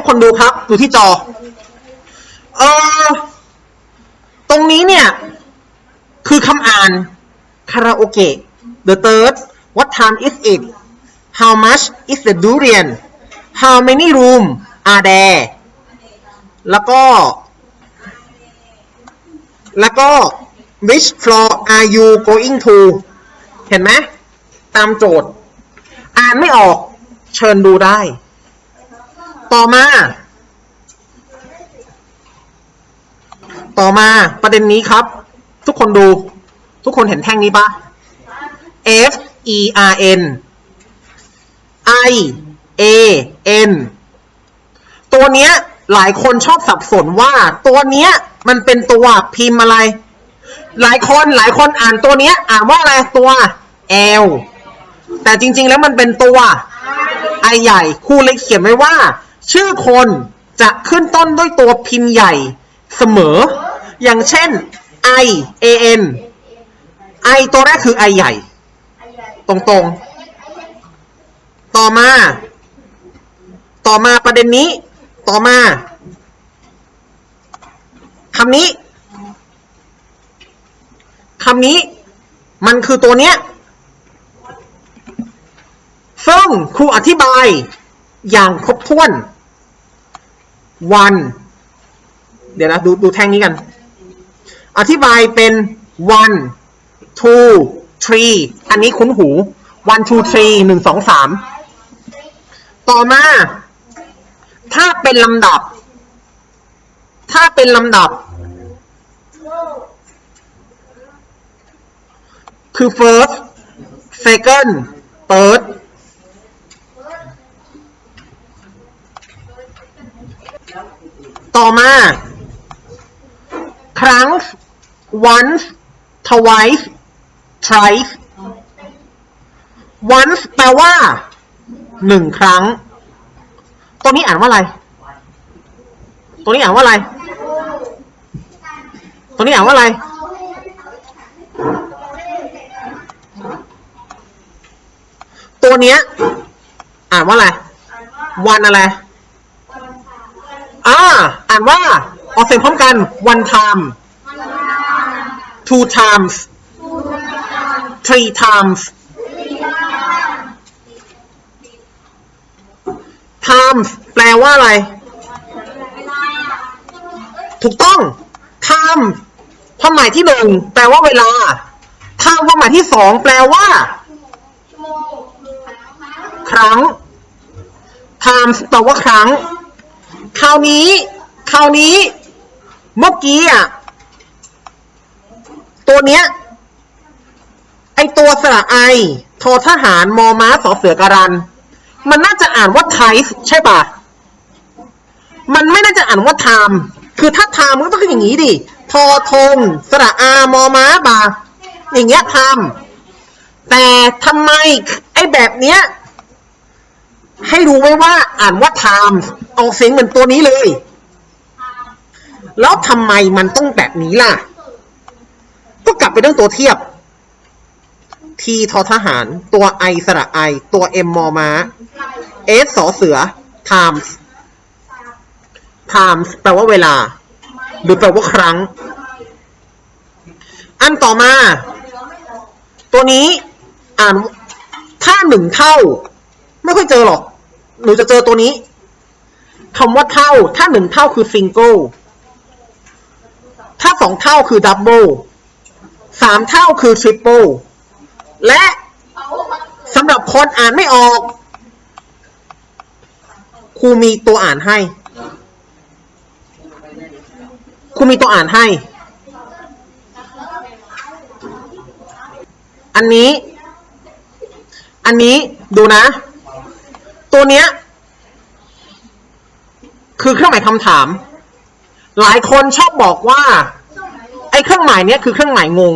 ทุกคนดูครับดูที่จอ เออตรงนี้เนี่ย คือคำอ่านคาราโอเกะ the third what time is it how much is the durian how many room are there แล้วก็ แล้วก็ which floor are you going to เห็นไหม ตามโจทย์ อ่านไม่ออก เชิญดูได้ ต่อมา ต่อมาประเด็นนี้ครับ ทุกคนดู ทุกคนเห็นแท่งนี้ปะ F E R N I A N ตัวเนี้ยหลายคนชอบสับสนว่าตัวเนี้ยมันเป็นตัวพิมพ์อะไร หลายคนหลายคนอ่านตัวเนี้ย อ่านว่าอะไรตัว L แต่จริง ๆ แล้วมันเป็นตัว I ใหญ่ครูเลยเขียนไว้ว่า ชื่อคนจะขึ้นต้นด้วยตัวพิมพ์ใหญ่เสมอ อย่างเช่น I A N I ตัวแรกคือ I ใหญ่ ตรงๆ ต่อมา ต่อมาประเด็นนี้ ต่อมาคำนี้คำนี้มันคือตัวเนี้ยซึ่งครูอธิบาย อย่างครบถ้วน one เดี๋ยวนะดูดูแท่งนี้กัน อธิบายเป็น one two three อันนี้คุ้นหู one two three หนึ่งสองสามต่อมา ถ้าเป็นลำดับ ถ้าเป็นลำดับ คือ first second third ต่อมาครั้ง once twice thrice once แปลว่าหนึ่งครั้ง ตัวนี้อ่านว่าอะไร ตัวนี้อ่านว่าอะไร ตัวนี้อ่านว่าอะไร ตัวเนี้ย อ่านว่าอะไร วันอะไร อ่า อ่านว่า ออกเสียงพร้อมกัน one time two times three times times แปลว่าอะไร ถูกต้อง time ความหมายที่หนึ่งแปลว่าเวลา time ความหมายที่สองแปลว่า ครั้ง times แปลว่าครั้ง คราวนี้ คราวนี้ เมื่อกี้อะ ตัวเนี้ย ไอตัวสระไอ ทอทหาร มอม้าสอเสือการัน มันน่าจะอ่านว่า type ใช่ปะมันไม่น่าจะอ่านว่า time คือถ้า time มันก็ต้องอย่างนี้ดิ ทอทง สระอา มอม้าบาอย่างเงี้ย time แต่ทำไมไอแบบเนี้ย ให้รู้ไว้ว่าอ่านว่า times ออกเสียงเหมือนตัวนี้เลย แล้วทำไมมันต้องแบบนี้ล่ะ ก็กลับไปเรื่องตัวเทียบ T ทอทหาร ตัว I สระ I ตัว M มอม้า S สอเสือ times times แปลว่าเวลา หรือแปลว่าครั้ง อันต่อมา ตัวนี้อ่านถ้าหนึ่งเท่า ไม่ค่อยเจอหรอก หนูจะเจอตัวนี้คำว่าเท่า ถ้าหนึ่งเท่าคือ single ถ้าสองเท่าคือ double สามเท่าคือ triple และสำหรับคนอ่านไม่ออก ครูมีตัวอ่านให้ ครูมีตัวอ่านให้ อันนี้ อันนี้ดูนะ ตัวเนี้ย คือเครื่องหมายคำถาม หลายคนชอบบอกว่า ไอ้เครื่องหมายเนี้ยคือเครื่องหมายงง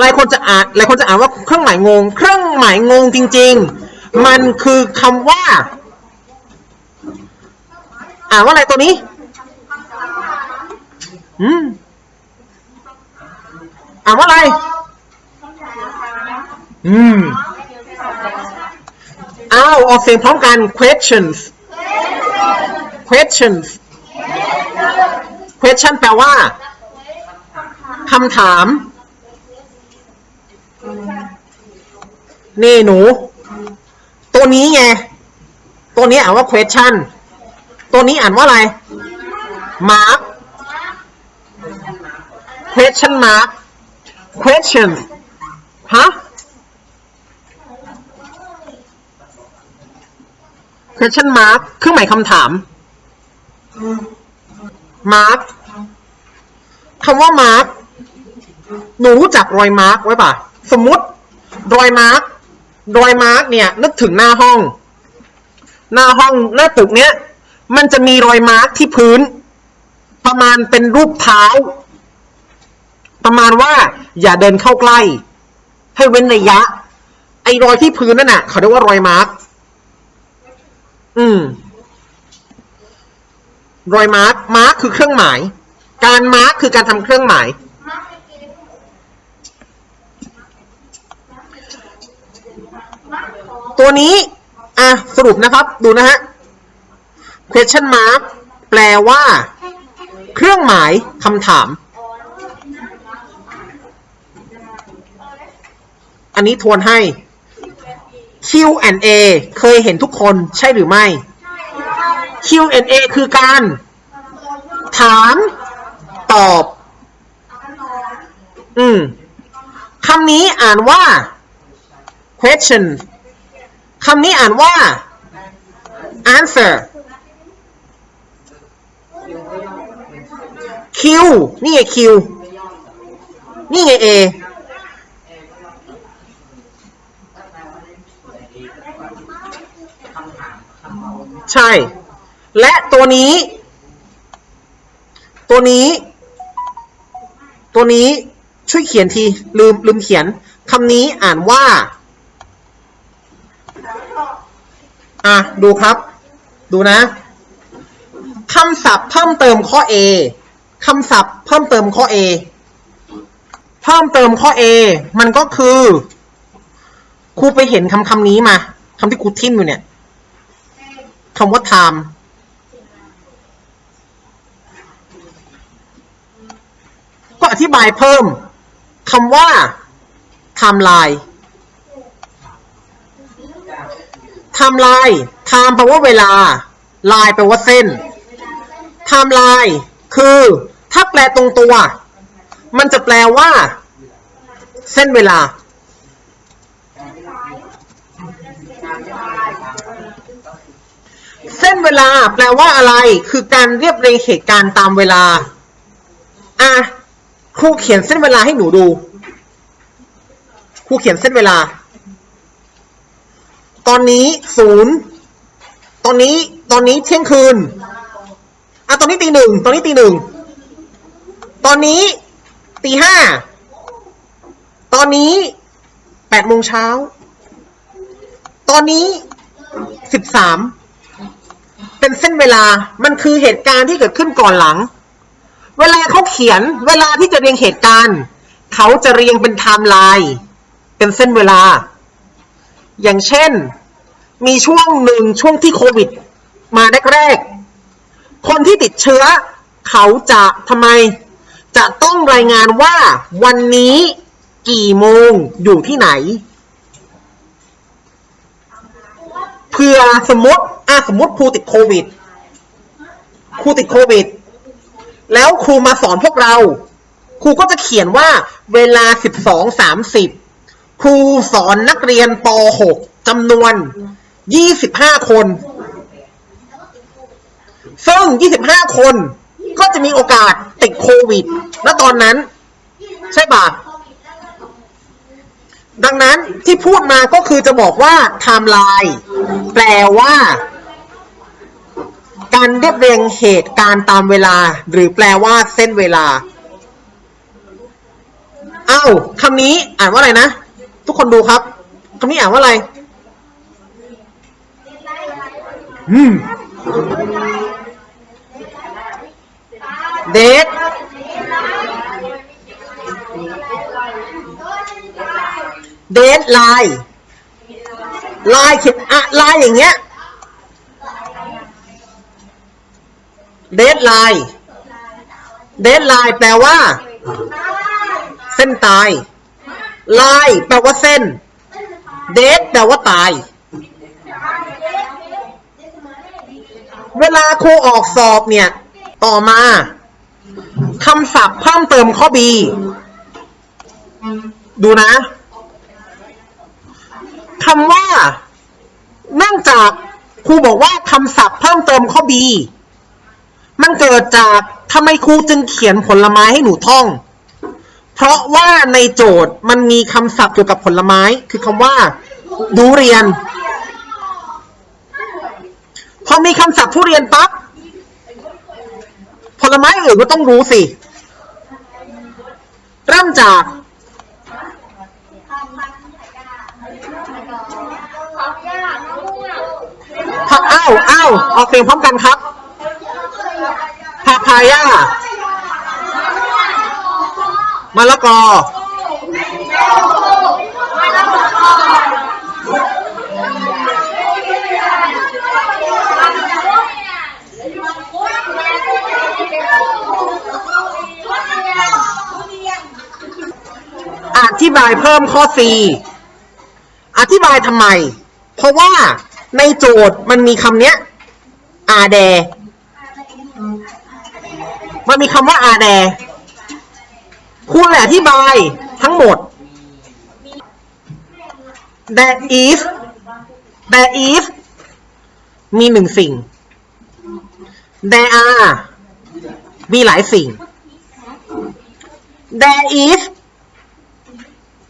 หลายคนจะอ่านหลายคนจะอ่านว่าเครื่องหมายงง เครื่องหมายงงจริง ๆ มันคือคำว่า อ่านว่าอะไรตัวนี้ อืม อ่านว่าอะไร อืมอ้าวออกเสียงพร้อมกัน questions questions question แปลว่าคำถาม นี่หนู ตัวนี้ไง ตัวนี้อ่านว่า question ตัวนี้อ่านว่าอะไร mark question mark question ฮะ question mark เครื่องหมายคำถาม mark คำว่า mark หนูรู้จักรอยมาร์กไว้ป่ะ สมมติรอยมาร์กรอยมาร์กเนี่ยนึกถึงหน้าห้อง หน้าห้องหน้าตึกเนี้ย มันจะมีรอยมาร์กที่พื้น ประมาณเป็นรูปเท้า ประมาณว่าอย่าเดินเข้าใกล้ ให้เว้นระยะ ไอ้รอยที่พื้นนั่นน่ะ เขาเรียกว่ารอยมาร์ก อืม รอยมาร์กมาร์กคือเครื่องหมาย การมาร์กคือการทำเครื่องหมาย ตัวนี้ อะ สรุปนะครับ ดูนะฮะ question mark แปลว่า เครื่องหมายคำถาม อันนี้ทวนให้ Q&A เคยเห็นทุกคนใช่หรือไม่ Q&A คือการ ถามตอบ อืมคำนี้อ่านว่า question คำนี้อ่านว่า answer Q นี่ไง Q นี่ไง A ใช่ และตัวนี้ ตัวนี้ ตัวนี้ช่วยเขียนที ลืมลืมเขียนคำนี้อ่านว่า อะ ดูครับ ดูนะคำศัพท์เพิ่มเติมข้อ A คำศัพท์เพิ่มเติมข้อ A เพิ่มเติมข้อ A มันก็คือครูไปเห็นคำคำนี้มาคำที่ครูทิมอยู่เนี่ย คำว่า time ก็อธิบายเพิ่มคำว่า timeline timeline time แปลว่าเวลา line แปลว่าเส้น timeline คือถ้าแปลตรงตัว มันจะแปลว่า เส้นเวลา เส้นเวลาแปลว่าอะไร คือการเรียบเรียงเหตุการณ์ตามเวลา อะครูเขียนเส้นเวลาให้หนูดู ครูเขียนเส้นเวลา ตอนนี้ศูนย์ ตอนนี้ ตอนนี้เที่ยงคืน อะ ตอนนี้ตีหนึ่ง ตอนนี้ตีหนึ่ง ตอนนี้ตีห้า ตอนนี้แปดโมงเช้า ตอนนี้สิบสาม เป็นเส้นเวลา มันคือเหตุการณ์ที่เกิดขึ้นก่อนหลัง เวลาเขาเขียนเวลาที่จะเรียงเหตุการณ์ เขาจะเรียงเป็นไทม์ไลน์เป็นเส้นเวลา อย่างเช่น มีช่วงหนึ่งช่วงที่โควิด มาแรกๆ คนที่ติดเชื้อ เขาจะทำไม จะต้องรายงานว่าวันนี้กี่โมงอยู่ที่ไหน เพื่อสมมติอะสมมติครูติดโควิด ครูติดโควิด แล้วครูมาสอนพวกเรา ครูก็จะเขียนว่าเวลา 12.30 ครูสอนนักเรียนป .6 จำนวน 25 คน ซึ่ง 25 คนก็จะมีโอกาสติดโควิด ณ ตอนนั้น ใช่ปะ ดังนั้นที่พูดมาก็คือจะบอกว่าไทม์ไลน์แปลว่า การเรียบเรียงเหตุการณ์ตามเวลา หรือแปลว่าเส้นเวลา เอ้าคำนี้อ่านว่าอะไรนะ ทุกคนดูครับคำนี้อ่านว่าอะไร อืมเดท เดทไลน์ลายเขียนอะลายอย่างเงี้ยเดทไลน์เดทไลน์แปลว่า เส้นตายไลน์แปลว่าเส้น เดทแปลว่าตาย เวลาครูออกสอบเนี่ย ต่อมาคำศัพท์เพิ่มเติมข้อ B ดูนะ คำว่า เนื่องจากครูบอกว่าคำศัพท์เพิ่มเติมข้อ B มันเกิดจากทำไมครูจึงเขียนผลไม้ให้หนูท่อง เพราะว่าในโจทย์มันมีคำศัพท์เกี่ยวกับผลไม้ คือคำว่า ดูเรียน พอมีคำศัพท์ทุเรียนปั๊บผลไม้อื่นก็ต้องรู้สิ เริ่มจาก ผักอ้าวอ้าวออกเสียงพร้อมกันครับพาพายามะละกออธิบายเพิ่มข้อ C อธิบายทำไม เพราะว่าในโจทย์มันมีคำเนี้ยอาแดมันมีคำว่าอาแดครูเลยอธิบายทั้งหมด that is that is มีหนึ่งสิ่ง there are มีหลายสิ่ง there is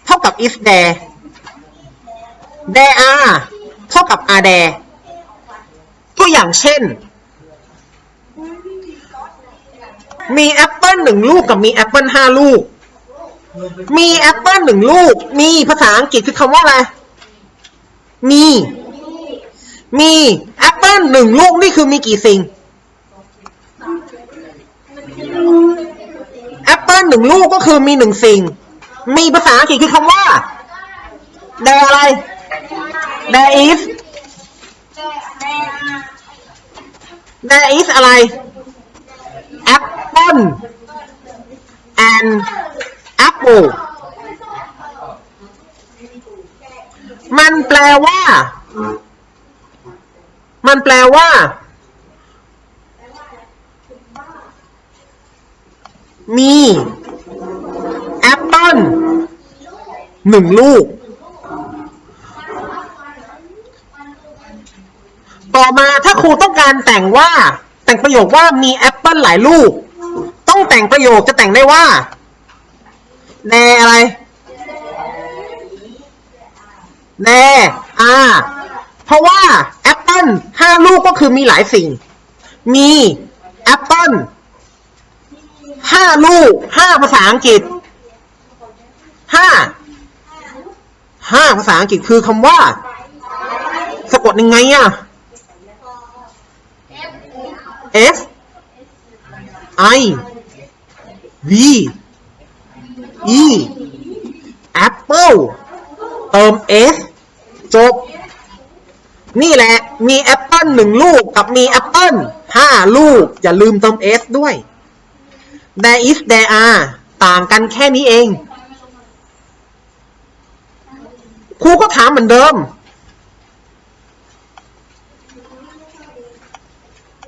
เท่ากับ is there there are เท่ากับ are there ตัวอย่างเช่น มีแอปเปิลหนึ่งลูกกับมีแอปเปิลห้าลูก มีแอปเปิลหนึ่งลูก มีภาษาอังกฤษคือคำว่าอะไร มี มีแอปเปิลหนึ่งลูกนี่คือมีกี่สิ่งแอปเปิลหนึ่งลูกก็คือมีหนึ่งสิ่ง มีภาษาอังกฤษคือคำว่า there อะไร there is there is อะไร apple and apple มันแปลว่า มันแปลว่า มีแอปเปิลหนึ่งลูก ต่ อมาถ้าครูต้องการแต่งว่า แต่งประโยคว่ามีแอปเปิลหลายลูก ต้องแต่งประโยคจะแต่งได้ว่าแน่อะไรแน่อ่าเพราะว่าแอปเปิลห้าลูกก็คือมีหลายสิ่ง มีแอปเปิลห้าลูกห้าภาษาอังกฤษห้าห้าภาษาอังกฤษคือคำว่า สะกดยังไงอะ F I V E Apple เติม S จบ นี่แหละ มีแอปเปิลหนึ่งลูกกับมีแอปเปิลห้าลูก อย่าลืมเติม S ด้วย there is there are ต่างกันแค่นี้เอง ครูก็ถามเหมือนเดิม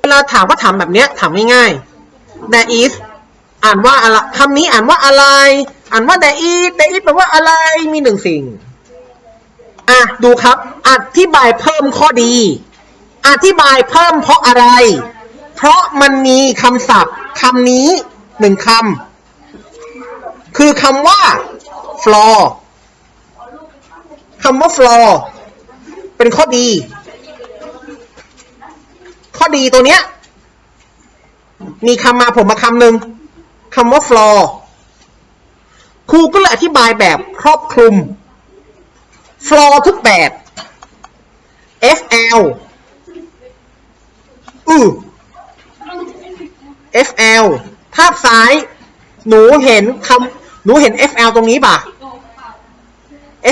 เว ลาถามก็ถามแบบเนี้ยถามง่ายๆ there is อ่านว่าอะไรคำนี้อ่านว่าอะไร อ่านว่า there is there is แปลว่าอะไรมีหนึ่งสิ่ง อะ ดูครับ อธิบายเพิ่มข้อดี อธิบายเพิ่มเพราะอะไร เพราะมันมีคำศัพท์คำนี้หนึ่งคำคือคำว่า floor คำว่า floor เป็นข้อดี ข้อดีตัวเนี้ย มีคำมาผมมาคำหนึ่งคำว่า floor ครูก็เลยอธิบายแบบครอบคลุม floor ทุกแบบ FL อือ FL ภาพซ้าย หนูเห็นคำหนูเห็น FL ตรงนี้ป่ะ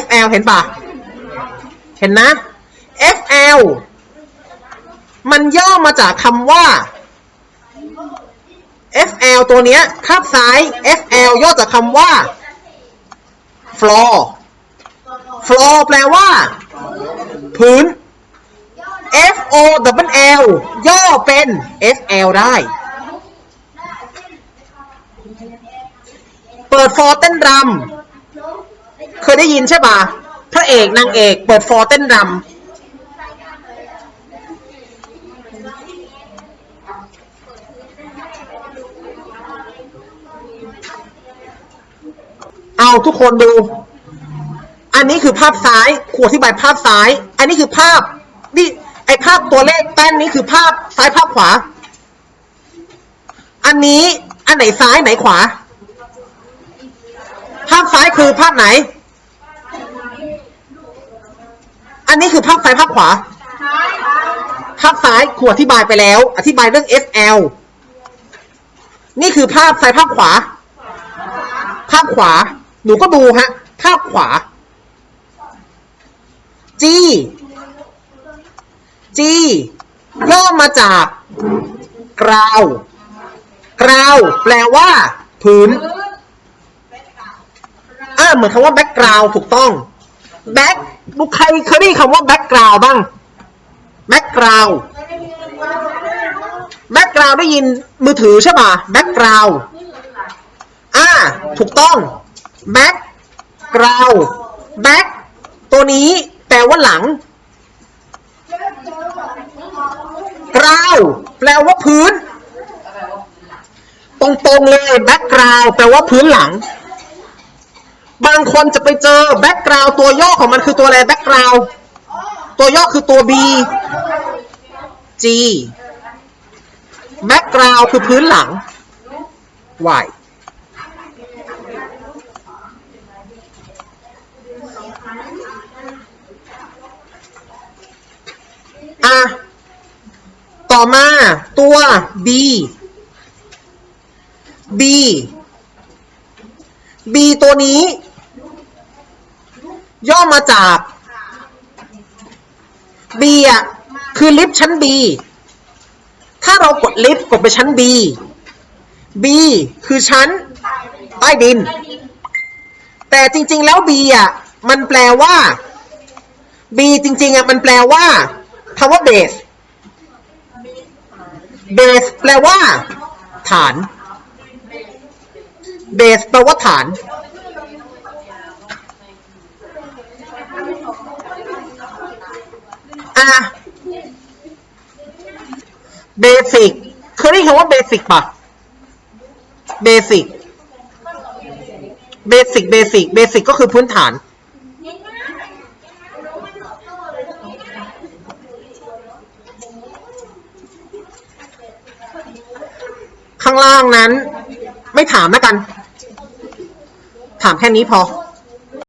FL เห็นป่ะ เห็นนะ FL มันย่อมาจากคำว่า FL ตัวเนี้ยภาพซ้าย FL ย่อจากคำว่า floor floor แปลว่า พื้น F O W L ย่อเป็น FL ได้ เปิดฟอร์เต้นรำ เคยได้ยินใช่ปะพระเอกนางเอก เปิดฟอร์เต้นรำ เอาทุกคนดู อันนี้คือภาพซ้ายขวดอธิบายภาพซ้าย อันนี้คือภาพนี่ไอภาพตัวเลขแป้นนี้คือภาพซ้ายภาพขวา อันนี้อันไหนซ้ายไหนขวา ภาพซ้ายคือภาพไหน อันนี้คือภาพซ้ายภาพขวา ภาพซ้ายครูอธิบายไปแล้ว อธิบายเรื่อง FL นี่คือภาพซ้ายภาพขวา ภาพขวา นูก็ดูฮะภาขวา G G ย่อมาจากกราวกราวแปลว่า พื้นอ่าเหมือนคำว่า background ถูกต้อง back ลูใครเคยได้ยินคำว่า background บ้าง background background ได้ยินมือถือใช่ป่ะ background อ่า ถูกต้อง background back ตัวนี้แปลว่าหลัง ground แปลว่าพื้น ตรงๆเลย background แปลว่าพื้นหลัง บางคนจะไปเจอ background ตัวย่อของมันคือตัวอะไร background ตัวย่อคือตัว B G background คือพื้นหลัง Y อะ ต่อมาตัว B B B ตัวนี้ ย่อมาจาก B อะ คือลิฟต์ชั้น B ถ้าเรากดลิฟต์กดไปชั้น B B คือชั้น ใต้ดิน แต่จริง ๆ แล้ว B อะ มันแปลว่า B จริง ๆ อะ มันแปลว่า คำว่า base base แปลว่า ฐาน base แปลว่าฐาน อะ basic เคยได้ยินคำว่า basic ป่ะ basic basic basic basic ก็คือพื้นฐานางล่างนั้น ไม่ถามแล้วกัน ถามแค่นี้พอ